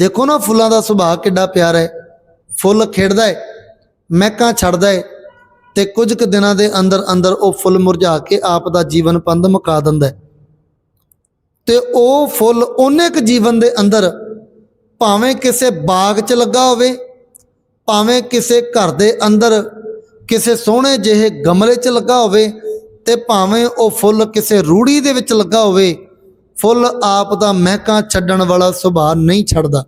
ਦੇਖੋ ਨਾ ਫੁੱਲਾਂ ਦਾ ਸੁਭਾਅ ਕਿੱਡਾ ਪਿਆਰਾ ਹੈ। ਫੁੱਲ ਖਿੜਦਾ ਹੈ, ਮਹਿਕਾਂ ਛੱਡਦਾ ਹੈ ਤੇ ਕੁਝ ਕੁ ਦਿਨਾਂ ਦੇ ਅੰਦਰ ਅੰਦਰ ਉਹ ਫੁੱਲ ਮੁਰਝਾ ਕੇ ਆਪ ਦਾ ਜੀਵਨ ਪੰਧ ਮੁਕਾ ਦਿੰਦਾ ਹੈ। ਤੇ ਉਹ ਫੁੱਲ ਉਹਨੇ ਕੁ ਜੀਵਨ ਦੇ ਅੰਦਰ ਭਾਵੇਂ ਕਿਸੇ ਬਾਗ 'ਚ ਲੱਗਾ ਹੋਵੇ, ਭਾਵੇਂ ਕਿਸੇ ਘਰ ਦੇ ਅੰਦਰ ਕਿਸੇ ਸੋਹਣੇ ਜਿਹੇ ਗਮਲੇ 'ਚ ਲੱਗਾ ਹੋਵੇ ਤੇ ਭਾਵੇਂ ਉਹ ਫੁੱਲ ਕਿਸੇ ਰੂੜੀ ਦੇ ਵਿੱਚ ਲੱਗਾ ਹੋਵੇ ਫੁੱਲ ਆਪ ਦਾ ਮਹਿਕਾਂ ਛੱਡਣ ਵਾਲਾ ਸੁਭਾਅ ਨਹੀਂ ਛੱਡਦਾ।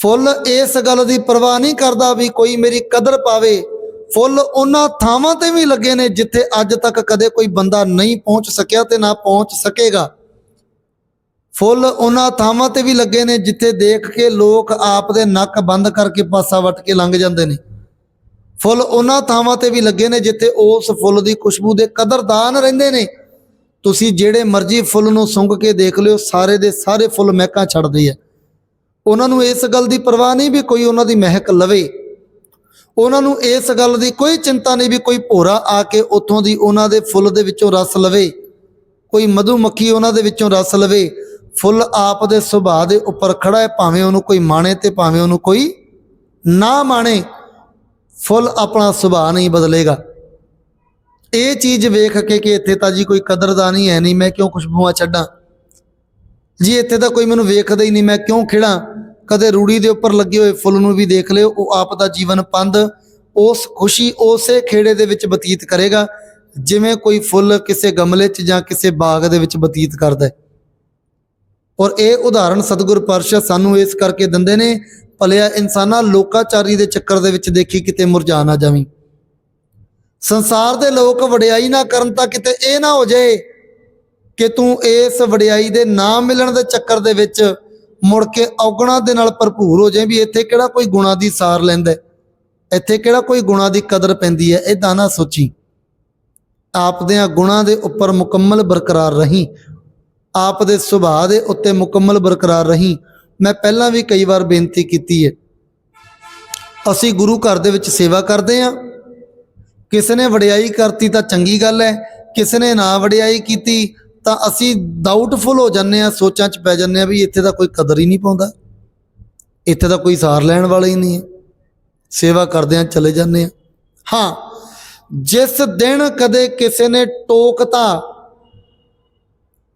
ਫੁੱਲ ਇਸ ਗੱਲ ਦੀ ਪਰਵਾਹ ਨਹੀਂ ਕਰਦਾ ਵੀ ਕੋਈ ਮੇਰੀ ਕਦਰ ਪਾਵੇ। ਫੁੱਲ ਉਹਨਾਂ ਥਾਵਾਂ ਤੇ ਵੀ ਲੱਗੇ ਨੇ ਜਿੱਥੇ ਅੱਜ ਤੱਕ ਕਦੇ ਕੋਈ ਬੰਦਾ ਨਹੀਂ ਪਹੁੰਚ ਸਕਿਆ ਤੇ ਨਾ ਪਹੁੰਚ ਸਕੇਗਾ। ਫੁੱਲ ਉਹਨਾਂ ਥਾਵਾਂ ਤੇ ਵੀ ਲੱਗੇ ਨੇ ਜਿੱਥੇ ਦੇਖ ਕੇ ਲੋਕ ਆਪ ਦੇ ਨੱਕ ਬੰਦ ਕਰਕੇ ਪਾਸਾ ਵੱਟ ਕੇ ਲੰਘ ਜਾਂਦੇ ਨੇ। ਫੁੱਲ ਉਹਨਾਂ ਥਾਵਾਂ ਤੇ ਵੀ ਲੱਗੇ ਨੇ ਜਿੱਥੇ ਉਸ ਫੁੱਲ ਦੀ ਖੁਸ਼ਬੂ ਦੇ ਕਦਰਦਾਨ ਰਹਿੰਦੇ ਨੇ। ਤੁਸੀਂ ਜਿਹੜੇ ਮਰਜ਼ੀ ਫੁੱਲ ਨੂੰ ਸੁੰਘ ਕੇ ਦੇਖ ਲਿਓ, ਸਾਰੇ ਦੇ ਸਾਰੇ ਫੁੱਲ ਮਹਿਕਾਂ ਛੱਡਦੇ ਆ। ਉਹਨਾਂ ਨੂੰ ਇਸ ਗੱਲ ਦੀ ਪਰਵਾਹ ਨਹੀਂ ਵੀ ਕੋਈ ਉਹਨਾਂ ਦੀ ਮਹਿਕ ਲਵੇ। ਉਹਨਾਂ ਨੂੰ ਇਸ ਗੱਲ ਦੀ ਕੋਈ ਚਿੰਤਾ ਨਹੀਂ ਵੀ ਕੋਈ ਭੋਰਾ ਆ ਕੇ ਉੱਥੋਂ ਦੀ ਉਹਨਾਂ ਦੇ ਫੁੱਲ ਦੇ ਵਿੱਚੋਂ ਰਸ ਲਵੇ। ਕੋਈ ਮਧੂ ਮੱਖੀ ਉਹਨਾਂ ਦੇ ਵਿੱਚੋਂ ਰਸ ਲਵੇ। ਫੁੱਲ ਆਪ ਦੇ ਸੁਭਾਅ ਦੇ ਉੱਪਰ ਖੜਾ ਹੈ, ਭਾਵੇਂ ਉਹਨੂੰ ਕੋਈ ਮਾਣੇ ਤੇ ਭਾਵੇਂ ਉਹਨੂੰ ਕੋਈ ਨਾ ਮਾਣੇ। ਫੁੱਲ ਆਪਣਾ ਸੁਭਾਅ ਨਹੀਂ ਬਦਲੇਗਾ। ਇਹ ਚੀਜ਼ ਵੇਖ ਕੇ ਕਿ ਇੱਥੇ ਤਾਂ ਜੀ ਕੋਈ ਕਦਰਦਾਨੀ ਹੈ ਨਹੀਂ, ਮੈਂ ਕਿਉਂ ਖੁਸ਼ਬੂਆਂ ਛੱਡਾਂ? ਜੀ ਇੱਥੇ ਤਾਂ ਕੋਈ ਮੈਨੂੰ ਵੇਖਦਾ ਹੀ ਨਹੀਂ, ਮੈਂ ਕਿਉਂ ਖਿੜਾਂ? ਕਦੇ ਰੂੜੀ ਦੇ ਉੱਪਰ ਲੱਗੇ ਹੋਏ ਫੁੱਲ ਨੂੰ ਵੀ ਦੇਖ ਲਿਓ, ਉਹ ਆਪ ਦਾ ਜੀਵਨ ਪੰਦ ਉਸ ਖੁਸ਼ੀ ਉਸੇ ਖੇੜੇ ਦੇ ਵਿੱਚ ਬਤੀਤ ਕਰੇਗਾ, ਜਿਵੇਂ ਕੋਈ ਫੁੱਲ ਕਿਸੇ ਗਮਲੇ 'ਚ ਜਾਂ ਕਿਸੇ ਬਾਗ ਦੇ ਵਿੱਚ ਬਤੀਤ ਕਰਦਾ ਹੈ। ਔਰ ਇਹ ਉਦਾਹਰਣ ਸਤਿਗੁਰ ਪਾਤਸ਼ਾਹ ਸਾਨੂੰ ਇਸ ਕਰਕੇ ਦਿੰਦੇ ਨੇ, ਭਲਿਆ ਇਨਸਾਨਾਂ ਲੋਕਾਚਾਰੀ ਦੇ ਚੱਕਰ ਦੇ ਵਿੱਚ ਦੇਖੀ ਕਿਤੇ ਮੁਰਝਾ ਨਾ ਜਾਵੀਂ। ਸੰਸਾਰ ਦੇ ਲੋਕ ਵਡਿਆਈ ਨਾ ਕਰਨ ਤਾਂ ਕਿਤੇ ਇਹ ਨਾ ਹੋ ਜਾਏ ਕਿ ਤੂੰ ਇਸ ਵਡਿਆਈ ਦੇ ਨਾ ਮਿਲਣ ਦੇ ਚੱਕਰ ਦੇ ਵਿੱਚ ਮੁੜ ਕੇ ਔਗਣਾ ਦੇ ਨਾਲ ਭਰਪੂਰ ਹੋ ਜਾਏ ਵੀ ਇੱਥੇ ਕਿਹੜਾ ਕੋਈ ਗੁਣਾ ਦੀ ਸਾਰ ਲੈਂਦਾ ਇੱਥੇ ਕਿਹੜਾ ਕੋਈ ਗੁਣਾ ਦੀ ਕਦਰ ਪੈਂਦੀ ਹੈ ਇਦਾਂ ਨਾ ਸੋਚੀ। ਆਪ ਦੇ ਗੁਣਾ ਦੇ ਉੱਪਰ ਮੁਕੰਮਲ ਬਰਕਰਾਰ ਰਹੀ। ਆਪ ਦੇ ਸੁਭਾਅ ਦੇ ਉੱਤੇ ਮੁਕੰਮਲ ਬਰਕਰਾਰ ਰਹੀ। ਮੈਂ ਪਹਿਲਾਂ ਵੀ ਕਈ ਵਾਰ ਬੇਨਤੀ ਕੀਤੀ ਹੈ। ਅਸੀਂ ਗੁਰੂ ਘਰ ਦੇ ਵਿੱਚ ਸੇਵਾ ਕਰਦੇ ਹਾਂ। ਕਿਸੇ ਨੇ ਵਡਿਆਈ ਕਰਤੀ ਤਾਂ ਚੰਗੀ ਗੱਲ ਹੈ, ਕਿਸੇ ਨੇ ਨਾ ਵਡਿਆਈ ਕੀਤੀ ਤਾਂ ਅਸੀਂ ਡਾਊਟਫੁਲ ਹੋ ਜਾਂਦੇ ਆ ਸੋਚਾਂ 'ਚ ਪੈ ਜਾਂਦੇ ਆ ਵੀ ਇੱਥੇ ਦਾ ਕੋਈ ਕਦਰ ਹੀ ਨਹੀਂ ਪਾਉਂਦਾ, ਇੱਥੇ ਦਾ ਕੋਈ ਸਾਰ ਲੈਣ ਵਾਲਾ ਹੀ ਨਹੀਂ ਹੈ, ਸੇਵਾ ਕਰਦੇ ਆ ਚਲੇ ਜਾਂਦੇ ਆ ਹਾਂ, ਜਿਸ ਦਿਨ ਕਦੇ ਕਿਸੇ ਨੇ ਟੋਕਤਾ,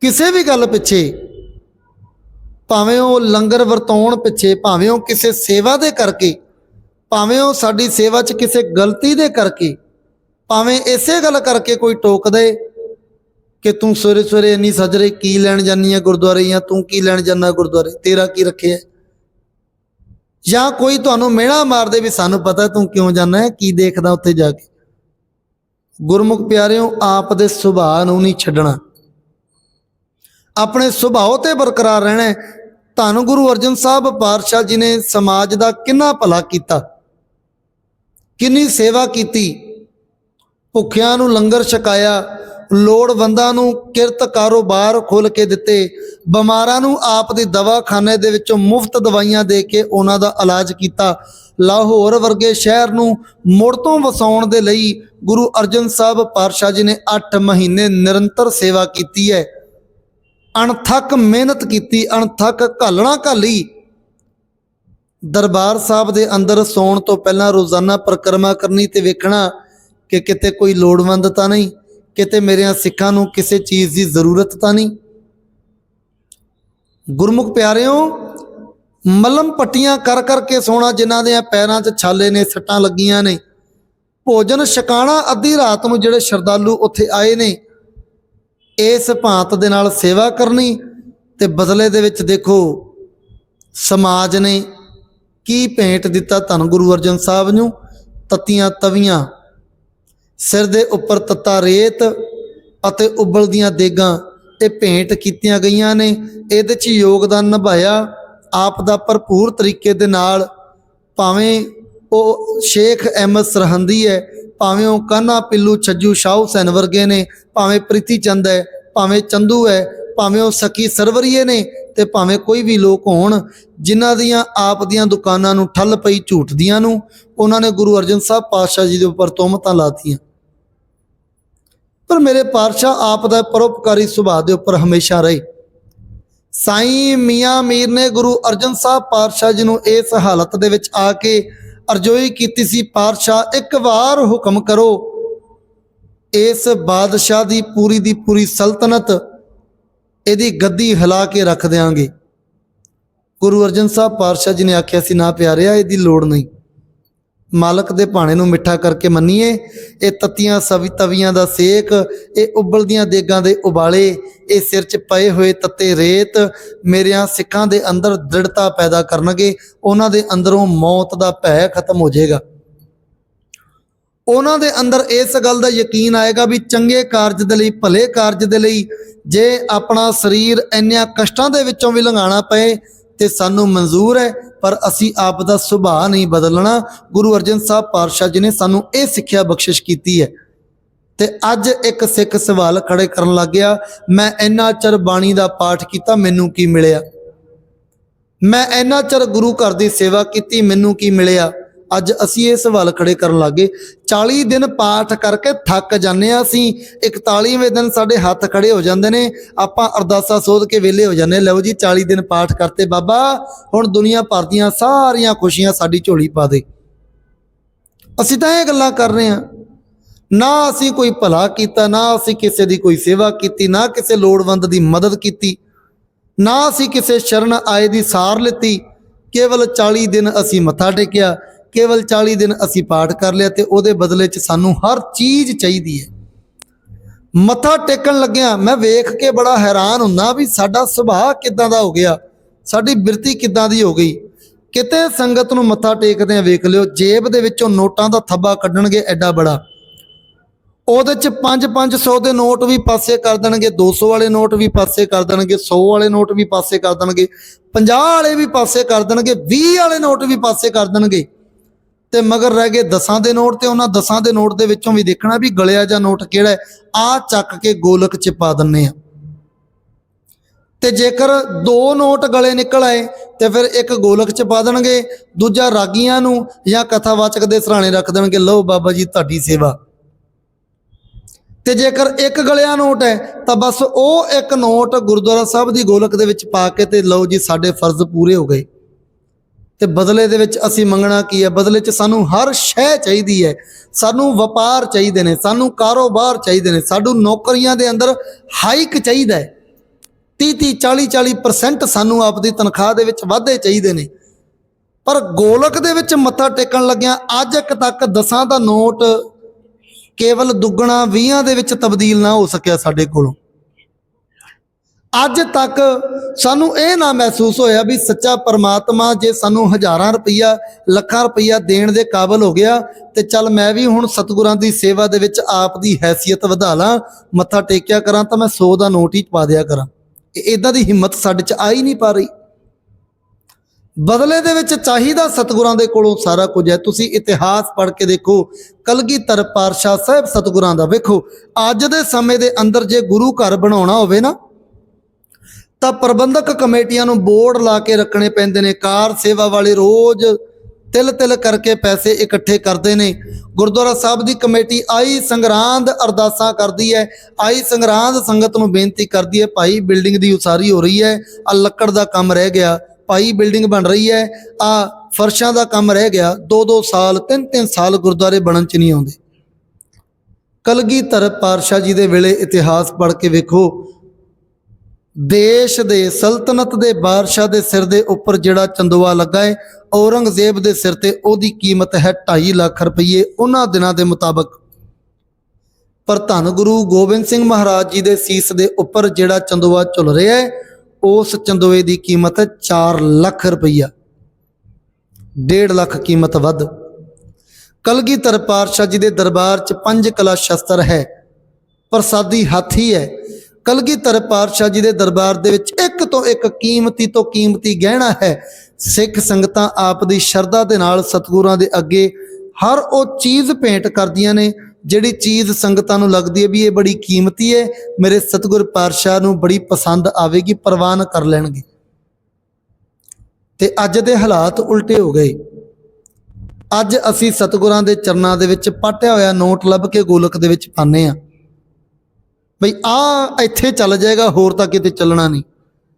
ਕਿਸੇ ਵੀ ਗੱਲ ਪਿੱਛੇ, ਭਾਵੇਂ ਉਹ ਲੰਗਰ ਵਰਤਾਉਣ ਪਿੱਛੇ, ਭਾਵੇਂ ਉਹ ਕਿਸੇ ਸੇਵਾ ਦੇ ਕਰਕੇ, ਭਾਵੇਂ ਉਹ ਸਾਡੀ ਸੇਵਾ 'ਚ ਕਿਸੇ ਗਲਤੀ ਦੇ ਕਰਕੇ ਭਾਵੇਂ ਇਸੇ ਗੱਲ ਕਰਕੇ ਕੋਈ ਟੋਕ ਦੇ ਕਿ ਤੂੰ ਸਵੇਰੇ ਸਵੇਰੇ ਇੰਨੀ ਸਜਰੇ ਕੀ ਲੈਣ ਜਾਨੀ ਆ ਗੁਰਦੁਆਰੇ ਜਾਂ ਤੂੰ ਕੀ ਲੈਣ ਜਾਨਾ ਗੁਰਦੁਆਰੇ, ਤੇਰਾ ਕੀ ਰੱਖਿਆ ਜਾਂ ਕੋਈ ਤੁਹਾਨੂੰ ਮਿਹਣਾ ਮਾਰਦੇ ਵੀ ਸਾਨੂੰ ਪਤਾ ਤੂੰ ਕਿਉਂ ਜਾਣਾ ਹੈ, ਕੀ ਦੇਖਦਾ ਉੱਥੇ ਜਾ ਕੇ? ਗੁਰਮੁਖ ਪਿਆਰਿਓ, ਆਪ ਦੇ ਸੁਭਾਅ ਨੂੰ ਨਹੀਂ ਛੱਡਣਾ। ਆਪਣੇ ਸੁਭਾਅ ਤੇ ਬਰਕਰਾਰ ਰਹਿਣਾ ਧੰਨ ਗੁਰੂ ਅਰਜਨ ਸਾਹਿਬ ਪਾਤਸ਼ਾਹ ਜੀ ਨੇ ਸਮਾਜ ਦਾ ਕਿੰਨਾ ਭਲਾ ਕੀਤਾ। ਕਿੰਨੀ ਸੇਵਾ ਕੀਤੀ। ਭੁੱਖਿਆਂ ਨੂੰ ਲੰਗਰ ਛਕਾਇਆ, ਲੋੜਵੰਦਾਂ ਨੂੰ ਕਿਰਤ ਕਾਰੋਬਾਰ ਖੋਲ ਕੇ ਦਿੱਤੇ, ਬਿਮਾਰਾਂ ਨੂੰ ਆਪ ਦੀ ਦਵਾਖਾਨੇ ਦੇ ਵਿੱਚੋਂ ਮੁਫਤ ਦਵਾਈਆਂ ਦੇ ਕੇ ਉਹਨਾਂ ਦਾ ਇਲਾਜ ਕੀਤਾ। ਲਾਹੌਰ ਵਰਗੇ ਸ਼ਹਿਰ ਨੂੰ ਮੁੜ ਤੋਂ ਵਸਾਉਣ ਦੇ ਲਈ ਗੁਰੂ ਅਰਜਨ ਸਾਹਿਬ ਪਾਤਸ਼ਾਹ ਜੀ ਨੇ 8 ਮਹੀਨੇ ਨਿਰੰਤਰ ਸੇਵਾ ਕੀਤੀ ਹੈ। ਅਣਥੱਕ ਮਿਹਨਤ ਕੀਤੀ, ਅਣਥੱਕ ਘਾਲਣਾ ਘਾਲੀ। ਦਰਬਾਰ ਸਾਹਿਬ ਦੇ ਅੰਦਰ ਸੌਣ ਤੋਂ ਪਹਿਲਾਂ ਰੋਜ਼ਾਨਾ ਪ੍ਰਕਰਮਾ ਕਰਨੀ ਤੇ ਵੇਖਣਾ ਕਿ ਕਿਤੇ ਕੋਈ ਲੋੜਵੰਦ ਤਾਂ ਨਹੀਂ, ਕਿਤੇ ਮੇਰਿਆਂ ਸਿੱਖਾਂ ਨੂੰ ਕਿਸੇ ਚੀਜ਼ ਦੀ ਜ਼ਰੂਰਤ ਤਾਂ ਨਹੀਂ। ਗੁਰਮੁਖ ਪਿਆਰਿਓ, ਮਲਮ ਪੱਟੀਆਂ ਕਰ ਕਰਕੇ ਸੋਣਾ ਜਿਨ੍ਹਾਂ ਦੇ ਪੈਰਾਂ 'ਚ ਛਾਲੇ ਨੇ, ਸੱਟਾਂ ਲੱਗੀਆਂ ਨੇ। ਭੋਜਨ ਛਕਾਣਾ ਅੱਧੀ ਰਾਤ ਨੂੰ ਜਿਹੜੇ ਸ਼ਰਧਾਲੂ ਉੱਥੇ ਆਏ ਨੇ, ਇਸ ਭਾਂਤ ਦੇ ਨਾਲ ਸੇਵਾ ਕਰਨੀ ਤੇ ਬਦਲੇ ਦੇ ਵਿੱਚ ਦੇਖੋ, ਸਮਾਜ ਨੇ ਕੀ ਭੇਂਟ ਦਿੱਤਾ ਧੰਨ ਗੁਰੂ ਅਰਜਨ ਸਾਹਿਬ ਨੂੰ, ਤਤੀਆਂ ਤਵੀਆਂ। ਸਿਰ ਦੇ ਉੱਪਰ ਤੱਤਾ ਰੇਤ ਅਤੇ ਉਬਲਦੀਆਂ ਦੇਗਾਂ ਇਹ ਭੇਂਟ ਕੀਤੀਆਂ ਗਈਆਂ ਨੇ। ਇਹਦੇ 'ਚ ਯੋਗਦਾਨ ਨਿਭਾਇਆ ਆਪ ਦਾ ਭਰਪੂਰ ਤਰੀਕੇ ਦੇ ਨਾਲ। ਭਾਵੇਂ ਉਹ ਸ਼ੇਖ ਅਹਿਮਦ ਸਰਹੰਦੀ ਹੈ, ਭਾਵੇਂ ਉਹ ਕਾਨਾ ਪਿੱਲੂ ਛੱਜੂ ਸ਼ਾਹ ਹੁਸੈਨ ਵਰਗੇ ਨੇ, ਭਾਵੇਂ ਪ੍ਰੀਤੀ ਚੰਦ ਹੈ, ਭਾਵੇਂ ਚੰਦੂ ਹੈ ਭਾਵੇਂ ਉਹ ਸਕੀ ਸਰਵਰੀਏ ਨੇ ਤੇ ਭਾਵੇਂ ਕੋਈ ਵੀ ਲੋਕ ਹੋਣ, ਜਿਨ੍ਹਾਂ ਦੀਆਂ ਆਪ ਦੀਆਂ ਦੁਕਾਨਾਂ ਨੂੰ ਠੱਲ ਪਈ ਝੂਠਦੀਆਂ ਨੂੰ, ਉਹਨਾਂ ਨੇ ਗੁਰੂ ਅਰਜਨ ਸਾਹਿਬ ਪਾਤਸ਼ਾਹ ਜੀ ਦੇ ਉੱਪਰ ਤੋਮਤਾਂ ਲਾਤੀਆਂ। ਪਰ ਮੇਰੇ ਪਾਤਸ਼ਾਹ ਆਪ ਦਾ ਪਰਉਪਕਾਰੀ ਸੁਭਾਅ ਦੇ ਉੱਪਰ ਹਮੇਸ਼ਾ ਰਹੇ। ਸਾਈਂ ਮੀਆਂ ਮੀਰ ਨੇ ਗੁਰੂ ਅਰਜਨ ਸਾਹਿਬ ਪਾਤਸ਼ਾਹ ਜੀ ਨੂੰ ਇਸ ਹਾਲਤ ਦੇ ਵਿੱਚ ਆ ਕੇ ਅਰਜ਼ੋਈ ਕੀਤੀ ਸੀ, ਪਾਤਸ਼ਾਹ, ਇੱਕ ਵਾਰ ਹੁਕਮ ਕਰੋ, ਇਸ ਬਾਦਸ਼ਾਹ ਦੀ ਪੂਰੀ ਦੀ ਪੂਰੀ ਸਲਤਨਤ ਇਹਦੀ ਗੱਦੀ ਹਿਲਾ ਕੇ ਰੱਖ ਦਿਆਂਗੇ। ਗੁਰੂ ਅਰਜਨ ਸਾਹਿਬ ਪਾਤਸ਼ਾਹ ਜੀ ਨੇ ਆਖਿਆ ਸੀ, ਨਾ ਪਿਆਰਿਆ, ਇਹਦੀ ਲੋੜ ਨਹੀਂ। ਮਾਲਕ ਦੇ ਭਾਣੇ ਨੂੰ ਮਿੱਠਾ ਕਰਕੇ ਮੰਨੀਏ, ਇਹ ਤਤੀਆਂ ਸਵੀ, ਤਵੀਆਂ ਦਾ ਸੇਕ, ਇਹ ਉਬਲਦੀਆਂ ਦੇਗਾਂ ਦੇ ਉਬਾਲੇ, ਇਹ ਸਿਰ 'ਚ ਪਏ ਹੋਏ ਤੱਤੇ ਰੇਤ, ਮੇਰਿਆਂ ਸਿੱਖਾਂ ਦੇ ਅੰਦਰ ਦ੍ਰਿੜਤਾ ਪੈਦਾ ਕਰਨਗੇ, ਉਹਨਾਂ ਦੇ ਅੰਦਰੋਂ ਮੌਤ ਦਾ ਭੈ ਖਤਮ ਹੋ ਜਾਏਗਾ। ਉਹਨਾਂ ਦੇ ਅੰਦਰ ਇਸ ਗੱਲ ਦਾ ਯਕੀਨ ਆਏਗਾ ਵੀ ਚੰਗੇ ਕਾਰਜ ਦੇ ਲਈ, ਭਲੇ ਕਾਰਜ ਦੇ ਲਈ ਜੇ ਆਪਣਾ ਸਰੀਰ ਇੰਨਿਆਂ ਕਸ਼ਟਾਂ ਦੇ ਵਿੱਚੋਂ ਵੀ ਲੰਘਾਣਾ ਪਏ ਤੇ ਸਾਨੂੰ ਮਨਜ਼ੂਰ ਹੈ, ਪਰ ਅਸੀਂ ਆਪ ਦਾ ਸੁਭਾਅ ਨਹੀਂ ਬਦਲਣਾ। ਗੁਰੂ ਅਰਜਨ ਸਾਹਿਬ ਪਾਤਸ਼ਾਹ ਜੀ ਨੇ ਸਾਨੂੰ ਇਹ ਸਿੱਖਿਆ ਬਖਸ਼ਿਸ਼ ਕੀਤੀ ਹੈ। ਤੇ ਅੱਜ ਇੱਕ ਸਿੱਖ ਸਵਾਲ ਖੜੇ ਕਰਨ ਲੱਗ ਗਿਆ। ਮੈਂ ਇੰਨਾ ਚਿਰ ਬਾਣੀ ਦਾ ਪਾਠ ਕੀਤਾ, ਮੈਨੂੰ ਕੀ ਮਿਲਿਆ? ਮੈਂ ਇੰਨਾ ਚਿਰ ਗੁਰੂ ਘਰ ਦੀ ਸੇਵਾ ਕੀਤੀ, ਮੈਨੂੰ ਕੀ ਮਿਲਿਆ? ਅੱਜ ਅਸੀਂ ਇਹ ਸਵਾਲ ਖੜੇ ਕਰਨ ਲੱਗੇ। 40 ਦਿਨ ਪਾਠ ਕਰਕੇ ਥੱਕ ਜਾਂਦੇ ਆ ਅਸੀਂ। 41ਵੇਂ ਦਿਨ ਸਾਡੇ ਹੱਥ ਖੜੇ ਹੋ ਜਾਂਦੇ ਨੇ। ਆਪਾਂ ਅਰਦਾਸਾ ਸੋਧ ਕੇ ਵਿਹਲੇ ਹੋ ਜਾਂਦੇ ਲਓ ਜੀ 40 ਦਿਨ ਪਾਠ ਕਰਤੇ ਬਾਬਾ। ਹੁਣ ਦੁਨੀਆ ਭਰ ਦੀਆਂ ਸਾਰੀਆਂ ਖੁਸ਼ੀਆਂ ਸਾਡੀ ਝੋਲੀ ਪਾ ਦੇ। ਅਸੀਂ ਤਾਂ ਇਹ ਗੱਲਾਂ ਕਰ ਰਹੇ ਹਾਂ। ਨਾ ਅਸੀਂ ਕੋਈ ਭਲਾ ਕੀਤਾ, ਨਾ ਅਸੀਂ ਕਿਸੇ ਦੀ ਕੋਈ ਸੇਵਾ ਕੀਤੀ, ਨਾ ਕਿਸੇ ਲੋੜਵੰਦ ਦੀ ਮਦਦ ਕੀਤੀ, ਨਾ ਅਸੀਂ ਕਿਸੇ ਸ਼ਰਨ ਆਏ ਦੀ ਸਾਰ ਲਿੱਤੀ। ਕੇਵਲ 40 ਦਿਨ ਅਸੀਂ ਮੱਥਾ ਟੇਕਿਆ। ਕੇਵਲ 40 ਦਿਨ ਅਸੀਂ ਪਾਠ ਕਰ ਲਿਆ ਤੇ ਉਹਦੇ ਬਦਲੇ 'ਚ ਸਾਨੂੰ ਹਰ ਚੀਜ਼ ਚਾਹੀਦੀ ਹੈ। ਮੱਥਾ ਟੇਕਣ ਲੱਗਿਆ ਮੈਂ ਵੇਖ ਕੇ ਬੜਾ ਹੈਰਾਨ ਹੁੰਦਾ ਵੀ ਸਾਡਾ ਸੁਭਾਅ ਕਿੱਦਾਂ ਦਾ ਹੋ ਗਿਆ, ਸਾਡੀ ਬਿਰਤੀ ਕਿੱਦਾਂ ਦੀ ਹੋ ਗਈ। ਕਿਤੇ ਸੰਗਤ ਨੂੰ ਮੱਥਾ ਟੇਕਦੇ ਆ ਵੇਖ ਲਿਓ, ਜੇਬ ਦੇ ਵਿੱਚੋਂ ਨੋਟਾਂ ਦਾ ਥੱਬਾ ਕੱਢਣਗੇ ਐਡਾ ਬੜਾ। ਉਹਦੇ ਚ 5-500 ਦੇ ਨੋਟ ਵੀ ਪਾਸੇ ਕਰ ਦੇਣਗੇ 200 ਵਾਲੇ ਨੋਟ ਵੀ ਪਾਸੇ ਕਰ ਦੇਣਗੇ 100 ਵਾਲੇ ਨੋਟ ਵੀ ਪਾਸੇ ਕਰ ਦੇਣਗੇ 50 ਵਾਲੇ ਵੀ ਪਾਸੇ ਕਰ ਦੇਣਗੇ 20 ਵਾਲੇ ਨੋਟ ਵੀ ਪਾਸੇ ਕਰ ਦੇਣਗੇ। ਤੇ ਮਗਰ ਰਹਿ ਗਏ 10 ਦੇ ਨੋਟ ਤੇ ਉਹਨਾਂ 10 ਦੇ ਨੋਟ ਦੇ ਵਿੱਚੋਂ ਵੀ ਦੇਖਣਾ ਵੀ ਗਲਿਆ ਜਾਂ ਨੋਟ ਕਿਹੜਾ ਹੈ? ਆ ਚੱਕ ਕੇ ਗੋਲਕ ਚ ਪਾ ਦਿੰਨੇ ਆ ਤੇ ਜੇਕਰ ਦੋ ਨੋਟ ਗਲੇ ਨਿਕਲ ਆਏ, ਤੇ ਫਿਰ ਇੱਕ ਗੋਲਕ ਚ ਪਾ ਦੇਣਗੇ, ਦੂਜਾ ਰਾਗੀਆਂ ਨੂੰ ਜਾਂ ਕਥਾਵਾਚਕ ਦੇ ਸਰਾਣੇ ਰੱਖ ਦੇਣਗੇ, ਲਓ ਬਾਬਾ ਜੀ, ਤੁਹਾਡੀ ਸੇਵਾ। ਤੇ ਜੇਕਰ ਇੱਕ ਗਲਿਆ ਨੋਟ ਹੈ, ਤਾਂ ਬਸ ਉਹ ਇੱਕ ਨੋਟ ਗੁਰਦੁਆਰਾ ਸਾਹਿਬ ਦੀ ਗੋਲਕ ਦੇ ਵਿੱਚ ਪਾ ਕੇ ਤੇ ਲਓ ਜੀ, ਸਾਡੇ ਫਰਜ਼ ਪੂਰੇ ਹੋ ਗਏ। ਤੇ ਬਦਲੇ ਦੇ ਵਿੱਚ ਅਸੀਂ ਮੰਗਣਾ ਕੀ ਹੈ? ਬਦਲੇ 'ਚ ਸਾਨੂੰ ਹਰ ਸ਼ੈ ਚਾਹੀਦੀ ਹੈ। ਸਾਨੂੰ ਵਪਾਰ ਚਾਹੀਦੇ ਨੇ, ਸਾਨੂੰ ਕਾਰੋਬਾਰ ਚਾਹੀਦੇ ਨੇ। ਸਾਨੂੰ ਨੌਕਰੀਆਂ ਦੇ ਅੰਦਰ ਹਾਈਕ ਚਾਹੀਦਾ ਹੈ। 30 30 40 40% ਸਾਨੂੰ ਆਪਦੀ ਤਨਖਾਹ ਦੇ ਵਿੱਚ ਵਾਧੇ ਚਾਹੀਦੇ ਨੇ। ਪਰ ਗੋਲਕ ਦੇ ਵਿੱਚ ਮੱਥਾ ਟੇਕਣ ਲੱਗਿਆ, ਅੱਜ ਇੱਕ ਤੱਕ ਦਸਾਂ ਦਾ ਨੋਟ ਕੇਵਲ ਦੁੱਗਣਾ 20 ਦੇ ਵਿੱਚ ਤਬਦੀਲ ਨਾ ਹੋ ਸਕਿਆ ਸਾਡੇ ਕੋਲੋਂ। ਅੱਜ ਤੱਕ ਸਾਨੂੰ ਇਹ ਨਾ ਮਹਿਸੂਸ ਹੋਇਆ ਵੀ ਸੱਚਾ ਪਰਮਾਤਮਾ ਜੇ ਸਾਨੂੰ ਹਜ਼ਾਰਾਂ ਰੁਪਈਆ, ਲੱਖਾਂ ਰੁਪਈਆ ਦੇਣ ਦੇ ਕਾਬਲ ਹੋ ਗਿਆ ਤੇ ਚੱਲ ਮੈਂ ਵੀ ਹੁਣ ਸਤਿਗੁਰਾਂ ਦੀ ਸੇਵਾ ਦੇ ਵਿੱਚ ਆਪ ਦੀ ਹੈਸੀਅਤ ਵਧਾ ਲਾਂ, ਮੱਥਾ ਟੇਕਿਆ ਕਰਾਂ ਤਾਂ ਮੈਂ 100 ਦਾ ਨੋਟ ਹੀ ਪਾ ਦਿਆ ਕਰਾਂ। ਇਦਾਂ ਦੀ ਹਿੰਮਤ ਸਾਡੇ 'ਚ ਆ ਹੀ ਨਹੀਂ ਪਾ ਰਹੀ। ਬਦਲੇ ਦੇ ਵਿੱਚ ਚਾਹੀਦਾ ਸਤਿਗੁਰਾਂ ਦੇ ਕੋਲੋਂ ਸਾਰਾ ਕੁਝ ਹੈ। ਤੁਸੀਂ ਇਤਿਹਾਸ ਪੜ੍ਹ ਕੇ ਦੇਖੋ, ਕਲਗੀਧਰ ਪਾਤਸ਼ਾਹ ਸਾਹਿਬ ਸਤਿਗੁਰਾਂ ਦਾ। ਵੇਖੋ, ਅੱਜ ਦੇ ਸਮੇਂ ਦੇ ਅੰਦਰ ਜੇ ਗੁਰੂ ਘਰ ਬਣਾਉਣਾ ਹੋਵੇ ਨਾ ਤਾਂ ਪ੍ਰਬੰਧਕ ਕਮੇਟੀਆਂ ਨੂੰ ਬੋਰਡ ਲਾ ਕੇ ਰੱਖਣੇ ਪੈਂਦੇ ਨੇ। ਕਾਰ ਸੇਵਾ ਵਾਲੇ ਰੋਜ਼ ਤਿਲ ਤਿਲ ਕਰਕੇ ਪੈਸੇ ਇਕੱਠੇ ਕਰਦੇ ਨੇ। ਗੁਰਦੁਆਰਾ ਸਾਹਿਬ ਦੀ ਕਮੇਟੀ ਆਈ ਸੰਗਰਾਂਦ ਅਰਦਾਸਾਂ ਕਰਦੀ ਹੈ। ਆਈ ਸੰਗਰਾਂਦ ਸੰਗਤ ਨੂੰ ਬੇਨਤੀ ਕਰਦੀ ਹੈ, ਭਾਈ, ਬਿਲਡਿੰਗ ਦੀ ਉਸਾਰੀ ਹੋ ਰਹੀ ਹੈ। ਆ ਲੱਕੜ ਦਾ ਕੰਮ ਰਹਿ ਗਿਆ। ਭਾਈ, ਬਿਲਡਿੰਗ ਬਣ ਰਹੀ ਹੈ। ਆ ਫਰਸ਼ਾਂ ਦਾ ਕੰਮ ਰਹਿ ਗਿਆ। 2-2 ਸਾਲ 3-3 ਸਾਲ ਗੁਰਦੁਆਰੇ ਬਣਨ ਚ ਨਹੀਂ ਆਉਂਦੇ। ਕਲਗੀਧਰ ਪਾਤਸ਼ਾਹ ਜੀ ਦੇ ਵੇਲੇ ਇਤਿਹਾਸ ਪੜ੍ਹ ਕੇ ਵੇਖੋ। ਦੇਸ਼ ਦੇ ਸਲਤਨਤ ਦੇ ਬਾਦਸ਼ਾਹ ਦੇ ਸਿਰ ਦੇ ਉੱਪਰ ਜਿਹੜਾ ਚੰਦੋਆ ਲੱਗਾ ਹੈ ਔਰੰਗਜ਼ੇਬ ਦੇ ਸਿਰ ਤੇ ਉਹਦੀ ਕੀਮਤ ਹੈ 2.5 ਲੱਖ ਰੁਪਏ ਉਹਨਾਂ ਦਿਨਾਂ ਦੇ ਮੁਤਾਬਕ। ਪਰ ਧੰਨ ਗੁਰੂ ਗੋਬਿੰਦ ਸਿੰਘ ਮਹਾਰਾਜ ਜੀ ਦੇ ਸੀਸ ਦੇ ਉੱਪਰ ਜਿਹੜਾ ਚੰਦੋਆ ਝੁਲ ਰਿਹਾ ਹੈ ਉਸ ਚੰਦੋਏ ਦੀ ਕੀਮਤ ਹੈ 4 ਲੱਖ ਰੁਪਈਆ। 1.5 ਲੱਖ ਕੀਮਤ ਵੱਧ। ਕਲਗੀਧਰ ਪਾਤਸ਼ਾਹ ਜੀ ਦੇ ਦਰਬਾਰ 'ਚ ਪੰਜ ਕਲਾ ਸ਼ਸਤਰ ਹੈ, ਪ੍ਰਸਾਦੀ ਹਾਥੀ ਹੈ ਕਲਗੀਧਰ ਪਾਤਸ਼ਾਹ ਜੀ ਦੇ ਦਰਬਾਰ ਦੇ ਵਿੱਚ ਇੱਕ ਤੋਂ ਇੱਕ ਕੀਮਤੀ ਤੋਂ ਕੀਮਤੀ ਗਹਿਣਾ ਹੈ। ਸਿੱਖ ਸੰਗਤਾਂ ਆਪ ਦੀ ਸ਼ਰਧਾ ਦੇ ਨਾਲ ਸਤਿਗੁਰਾਂ ਦੇ ਅੱਗੇ ਹਰ ਉਹ ਚੀਜ਼ ਭੇਂਟ ਕਰਦੀਆਂ ਨੇ, ਜਿਹੜੀ ਚੀਜ਼ ਸੰਗਤਾਂ ਨੂੰ ਲੱਗਦੀ ਹੈ ਵੀ ਇਹ ਬੜੀ ਕੀਮਤੀ ਹੈ, ਮੇਰੇ ਸਤਿਗੁਰ ਪਾਤਸ਼ਾਹ ਨੂੰ ਬੜੀ ਪਸੰਦ ਆਵੇਗੀ, ਪ੍ਰਵਾਨ ਕਰ ਲੈਣਗੇ। ਤੇ ਅੱਜ ਦੇ ਹਾਲਾਤ ਉਲਟੇ ਹੋ ਗਏ। ਅੱਜ ਅਸੀਂ ਸਤਿਗੁਰਾਂ ਦੇ ਚਰਨਾਂ ਦੇ ਵਿੱਚ ਪਾਟਿਆ ਹੋਇਆ ਨੋਟ ਲੱਭ ਕੇ ਗੋਲਕ ਦੇ ਵਿੱਚ ਪਾਉਂਦੇ ਆ ਬਈ ਆ ਇੱਥੇ ਚੱਲ ਜਾਏਗਾ ਹੋਰ ਤਾਂ ਕਿਤੇ ਚੱਲਣਾ ਨਹੀਂ।